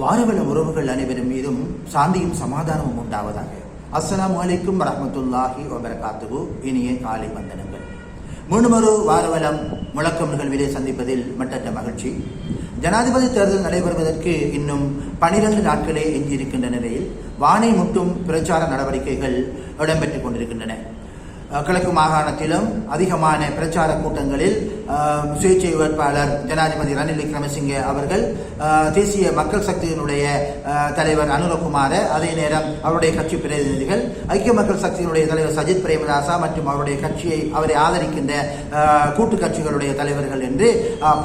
வாரவள உறவுகள் அனைவரும் மீதும் சாந்தியும் சமாதானமும் உண்டாவதாக. அஸ்ஸலாமு அலைக்கும் வரமத்துல்லாஹி வபரகாத்துகு இனிய காலை வந்தனங்கள். மீண்டும் ஒரு வாரவலம் முழக்கம் நிகழ்விலே சந்திப்பதில் மட்டற்ற மகிழ்ச்சி. ஜனாதிபதி தேர்தல் நடைபெறுவதற்கு இன்னும் பனிரெண்டு நாட்களே எஞ்சியிருக்கின்ற நிலையில் வானை முட்டும் பிரச்சார நடவடிக்கைகள் இடம்பெற்றுக் கொண்டிருக்கின்றன. கிழக்கு மாகாணத்திலும் அதிகமான பிரச்சார கூட்டங்களில் சுயேட்சை வேட்பாளர் ஜனாதிபதி ரணில் விக்ரமசிங்கே அவர்கள் தேசிய மக்கள் சக்தியினுடைய தலைவர் அனுரகுமார அதே நேரம் அவருடைய கட்சி பிரதிநிதிகள் ஐக்கிய மக்கள் சக்தியினுடைய தலைவர் சஜித் பிரேமதாசா மற்றும் அவருடைய கட்சியை அவரை ஆதரிக்கின்ற கூட்டு கட்சிகளுடைய தலைவர்கள் என்று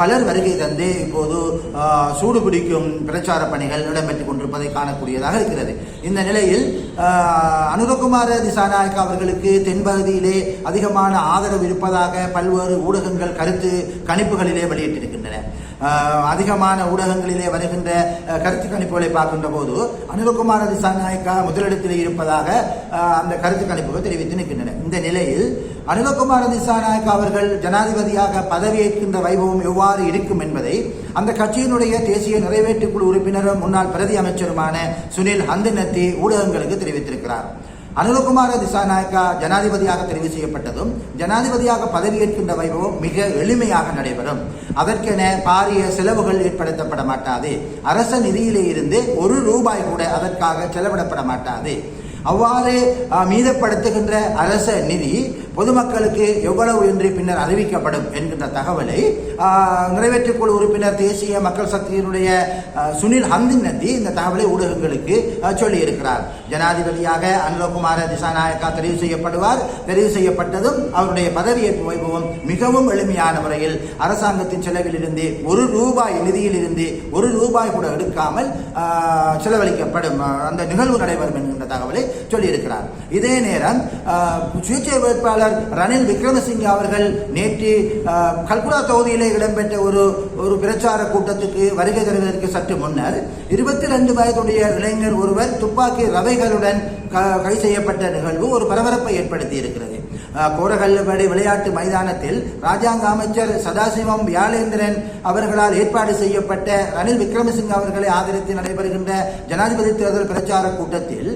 பலர் வருகை தந்து இப்போது சூடுபிடிக்கும் சூடு பிடிக்கும் பிரச்சார பணிகள் இடம்பெற்றுக் கொண்டிருப்பதை காணக்கூடியதாக இருக்கிறது. இந்த நிலையில் அனுரகுமார திசாநாயக் அவர்களுக்கு தென்பகுதியிலே அதிகமான ஆதரவு இருப்பதாக பல்வேறு ஊடகங்கள் கருத்து கணிப்புகளிலே வெளியிட்டிருக்கின்றன. அதிகமான ஊடகங்களிலே வருகின்ற கருத்து கணிப்புகளை பார்க்கின்ற போது அனுரகுமார திசாநாயக்கா முதலிடத்தில் இருப்பதாக அந்த கருத்து கணிப்புகள் தெரிவித்து நிற்கின்றன. இந்த நிலையில் அனுரகுமார திசாநாயக்கா அவர்கள் ஜனாதிபதியாக பதவியேற்கின்ற வைபவம் எவ்வாறு இருக்கும் என்பதை அந்த கட்சியினுடைய தேசிய நிறைவேற்றுக்குழு உறுப்பினரும் முன்னாள் பிரதி அமைச்சருமான சுனில் ஹந்தினத்தி ஊடகங்களுக்கு தெரிவித்திருக்கிறார். அனுரகுமார திசாநாயக்கா ஜனாதிபதியாக தெரிவு செய்யப்பட்டதும் ஜனாதிபதியாக பதவியேற்கின்ற வைபவம் மிக எளிமையாக நடைபெறும். அதற்கென பாரிய செலவுகள் ஏற்படுத்தப்பட மாட்டாது. அரச நிதியிலே இருந்து ஒரு ரூபாய் கூட அதற்காக செலவிடப்பட மாட்டாது. அவ்வாறு மீதப்படுத்துகின்ற அரச நிதி பொதுமக்களுக்கு எவ்வளவு என்று பின்னர் அறிவிக்கப்படும் என்கின்ற தகவலை அஹ், நிறைவேற்றுக்குழு உறுப்பினர் தேசிய மக்கள் சக்தியினுடைய சுனில் ஹந்தின் நந்தி இந்த தகவலை ஊடகங்களுக்கு சொல்லியிருக்கிறார். ஜனாதிபதியாக அனுரகுமார திசாநாயக்கா தெரிவு செய்யப்படுவார். தெரிவு செய்யப்பட்டதும் அவருடைய பதவியேற்பு வைபவம் மிகவும் எளிமையான முறையில் அரசாங்கத்தின் செலவில் இருந்து ஒரு ரூபாய் நிதியில் இருந்து ஒரு ரூபாய் கூட எடுக்காமல் செலவழிக்கப்படும் அந்த நிகழ்வு நடைபெறும் என்கின்ற தகவலை சொல்லியிருக்கிறார். இதே நேரம் சுயேட்சை வேட்பாளர் ரணில் விக்ரமசிங்கே அவர்கள் நேற்று கல்குடா தொகுதியிலே இடம்பெற்ற ஒரு ஒரு பிரச்சார கூட்டத்துக்கு வருகை தருவதற்கு சற்று முன்னர் இருபத்தி ரெண்டு வயதுடைய இளைஞர் ஒருவர் துப்பாக்கி ரவைகளுடன் க- கைது செய்யப்பட்ட நிகழ்வு ஒரு பரபரப்பை ஏற்படுத்தி இருக்கிறது கோரகல்லுபடி விளையாட்டு மைதானத்தில் ராஜாங்க அமைச்சர் சதாசிவம் வியாழேந்திரன் அவர்களால் ஏற்பாடு செய்யப்பட்ட ரணில் விக்ரமசிங்க அவர்களை ஆதரித்து நடைபெறுகின்ற ஜனாதிபதி தேர்தல் பிரச்சார கூட்டத்தில்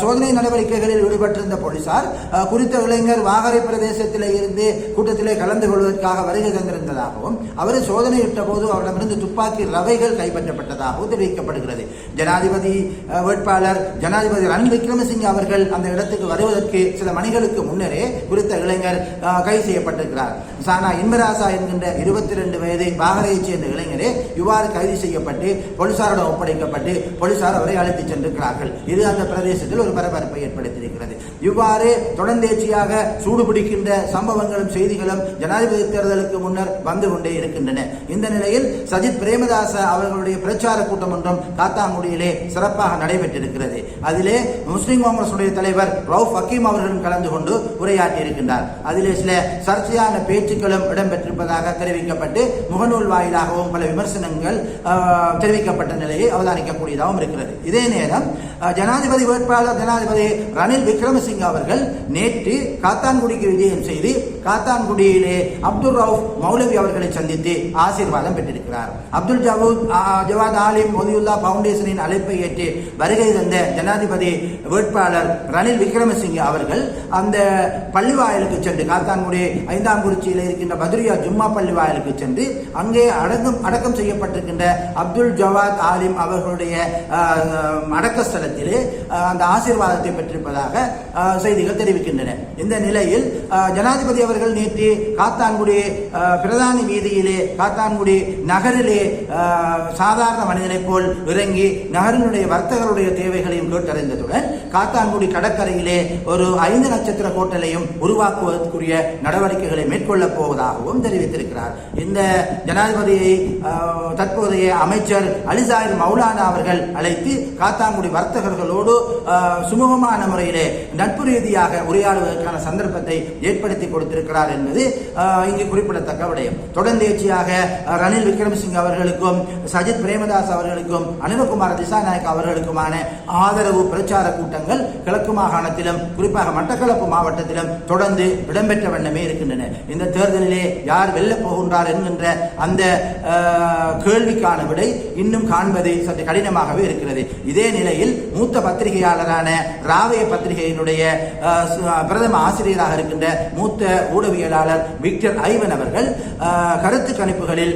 சோதனை நடவடிக்கைகளில் ஈடுபட்டிருந்த போலீசார் குறித்த இளைஞர் வாகரை பிரதேசத்திலே இருந்து கூட்டத்திலே கலந்து கொள்வதற்காக வருகை தந்திருந்ததாகவும் அவர் சோதனையிட்ட போது அவரிடமிருந்து துப்பாக்கி ரவைகள் கைப்பற்றப்பட்டதாகவும் தெரிவிக்கப்படுகிறது. ஜனாதிபதி அஹ், வேட்பாளர் ஜனாதிபதி ரணில் விக்ரமசிங்க அவர்கள் அந்த இடத்துக்கு வருவதற்கு சில மணிகளுக்கு முன்னரே குறித்த இளைஞர் கைது செய்யப்பட்டிருக்கிறார். சானா இன்பராசா என்கின்ற இருபத்தி ரெண்டு வயது பாகரையைச் சேர்ந்த இளைஞரே இவ்வாறு கைது செய்யப்பட்டு போலீசாரிடம் ஒப்படைக்கப்பட்டு போலீசார் அவரை அழைத்துச் சென்றிருக்கிறார்கள். இது அந்த பிரதேசத்தில் ஒரு பரபரப்பை ஏற்படுத்தியிருக்கிறது. இவ்வாறு தொடர்ந்தேச்சியாக சூடுபிடிக்கின்ற சம்பவங்களும் செய்திகளும் ஜனாதிபதி தேர்தலுக்கு முன்னர் வந்து கொண்டே இருக்கின்றன. இந்த நிலையில் சஜித் பிரேமதாச அவர்களுடைய பிரச்சார கூட்டம் ஒன்றும் காத்தாங்குடியிலே சிறப்பாக நடைபெற்றிருக்கிறது. அதிலே முஸ்லிம் காங்கிரசுடைய தலைவர் ரவுஃப் ஹக்கீம் அவர்களும் கலந்து கொண்டு உரையாற்றி இருக்கின்றார். அதிலே சில சர்ச்சையான பேச்சுக்களும் இடம்பெற்றிருப்பதாக தெரிவிக்கப்பட்டு முகநூல் வாயிலாகவும் பல விமர்சனங்கள் தெரிவிக்கப்பட்ட நிலையை அவதானிக்கக்கூடியதாகவும் இருக்கிறது. இதே நேரம் ஜனாதிபதி வேட்பாளர் ஜனாதிபதி ரணில் விக்ரமசிங்க அவர்கள் நேற்று காத்தான்குடிக்கு விஜயம் செய்து காத்தான்குடியிலே அப்துல் ரவுப் மௌலவி அவர்களை சந்தித்து ஆசீர்வாதம் பெற்றிருக்கிறார். அப்துல் ஜவூத் ஜவாத் ஆலிம் மொதியுல்லா பவுண்டேஷனின் அழைப்பை ஏற்று வருகை தந்த ஜனாதிபதி வேட்பாளர் ரணில் விக்ரமசிங்க அவர்கள் அந்த பள்ளி வாயிலுக்கு சென்று காத்தான்குடி ஐந்தாம் குறிச்சியில் இருக்கின்ற பத்ரியா ஜும்மா பள்ளி வாயிலுக்கு சென்று அங்கே அடக்கம் அடக்கம் செய்யப்பட்டிருக்கின்ற அப்துல் ஜவாத் ஆலிம் அவர்களுடைய அடக்க ஸ்தலத்திலே அந்த ஆசீர்வாதத்தை பெற்றிருப்பதாக செய்திகள் தெரிவிக்கின்றன. இந்த நிலையில் ஜனாதிபதி அவர்கள் நேற்று காத்தான்குடி பிரதானி பிரதான வீதியிலே காத்தான்குடி நகரிலே சாதாரண மனிதனைப் போல் இறங்கி நகரினுடைய வர்த்தகருடைய தேவைகளையும் கேட்டறிந்ததுடன் காத்தான்குடி கடற்கரையிலே ஒரு ஐந்து நட்சத்திர ஹோட்டலையும் உருவாக்குவதற்குரிய நடவடிக்கைகளை மேற்கொள்ளப் போவதாகவும் தெரிவித்திருக்கிறார். இந்த ஜனாதிபதியை ஆஹ், தற்போதைய அமைச்சர் அலிசாயிர் மௌலானா அவர்கள் அழைத்து காத்தாங்குடி வர்த்தகர்களோடு சுமூகமான முறையிலே நட்பு ரீதியாக உரையாடுவதற்கான சந்தர்ப்பத்தை ஏற்படுத்தி கொடுத்திருக்கிறார் என்பது இங்கு குறிப்பிடத்தக்க விடயம். தொடர்ந்தேச்சியாக ரணில் விக்ரமசிங்க அவர்களுக்கும் சஜித் பிரேமதாஸ் அவர்களுக்கும் அனிலகுமார் திசாநாயக் அவர்களுக்குமான ஆதரவு பிரச்சார கூட்டங்கள் கிழக்கு மாகாணத்திலும் குறிப்பாக மட்டக்களப்பு மாவட்டத்திலும் தொடர்ந்து இடம்பெற்ற வண்ணமே இருக்கின்றன. இந்த தேர்தலிலே யார் வெல்ல போகின்றார் என்கின்ற அந்த கேள்விக்கான விடை இன்னும் காண்பது சற்று கடினமாகவே இருக்கிறது. இதே நிலையில் மூத்த பத்திரிகையாளரான ராவய பத்திரிகையினுடைய பிரதம ஆசிரியராக இருக்கின்ற மூத்த ஊடகவியலாளர் விக்டர் ஐவன் அவர்கள் கருத்து கணிப்புகளில்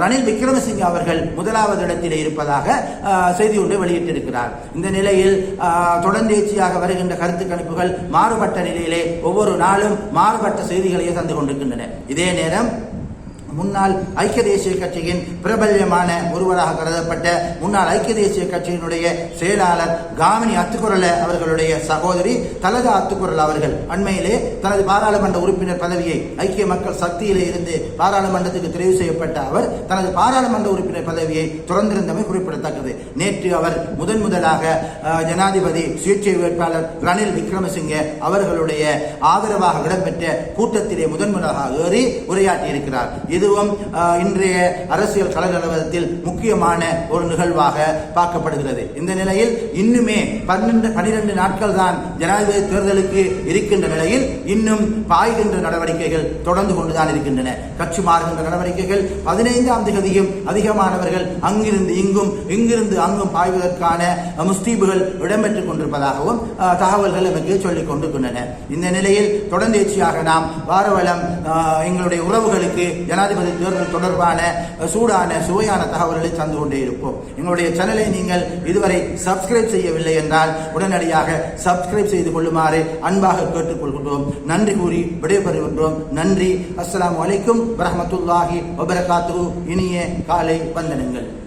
ரணில் விக்ரமசிங்க அவர்கள் முதலாவது இடத்திலே இருப்பதாக செய்தி ஒன்று வெளியிட்டிருக்கிறார். இந்த நிலையில் தொடர்ந்தேச்சியாக வருகின்ற கருத்து கணிப்புகள் மாறுபட்ட நிலையிலே ஒவ்வொரு நாளும் மாறுபட்ட செய்திகளையே தந்து கொண்டிருக்கின்றன. இதே நேரம் முன்னாள் ஐக்கிய தேசிய கட்சியின் பிரபல்யமான ஒருவராக கருதப்பட்ட முன்னாள் ஐக்கிய தேசிய கட்சியினுடைய செயலாளர் காமினி அத்துக்குரல அவர்களுடைய சகோதரி தலதா அத்துக்குரல் அவர்கள். அண்மையிலே தனது பாராளுமன்ற உறுப்பினர் பதவியை ஐக்கிய மக்கள் சக்தியிலே இருந்து பாராளுமன்றத்துக்கு தெரிவு செய்யப்பட்ட அவர் தனது பாராளுமன்ற உறுப்பினர் பதவியை துறந்திருந்தமை குறிப்பிடத்தக்கது. நேற்று அவர் முதன் முதலாக ஜனாதிபதி சுயேட்சை வேட்பாளர் ரணில் விக்ரமசிங்கே அவர்களுடைய ஆதரவாக இடம்பெற்ற கூட்டத்திலே முதன்முறையாக ஏறி உரையாற்றியிருக்கிறார். இதுவும் இன்றைய அரசியல் கலகலவரத்தில் முக்கியமான ஒரு நிகழ்வாக பார்க்கப்படுகிறது. இந்த நிலையில் இன்னுமே பன்னெண்டு பனிரெண்டு நாட்கள் தான் ஜனாதிபதி தேர்தலுக்கு இருக்கின்ற நிலையில் இன்னும் பாய்கின்ற நடவடிக்கைகள் தொடர்ந்து கொண்டுதான் இருக்கின்றன. கட்சி மாறுகின்ற நடவடிக்கைகள் பதினைந்தாம் தேதியும் அதிகமானவர்கள் அங்கிருந்து இங்கும் இங்கிருந்து அங்கும் பாய்வதற்கான முஸ்தீபுகள் இடம்பெற்றுக் கொண்டிருப்பதாகவும் தகவல்கள் நமக்கு சொல்லிக் கொண்டிருக்கின்றன. இந்த நிலையில் தொடர்ந்தேர்ச்சியாக நாம் வாரவலம் எங்களுடைய உறவுகளுக்கு ஜனாதிபதி தேர்தல் தொடர்பான சூடான சுவையான தகவல்களை தந்து கொண்டே இருப்போம். எங்களுடைய சேனலை நீங்கள் இதுவரை சப்ஸ்கிரைப் செய்யவில்லை என்றால் உடனடியாக சப்ஸ்கிரைப் செய்து கொள்ளுமாறு அன்பாக கேட்டுக்கொள்கின்றோம். நன்றி கூறி விடைபெறுகின்றோம். நன்றி. அஸ்லாம் அலைக்கும் வரமத்துல்லாஹி வபரகாத்து இனிய காலை வந்தனங்கள்.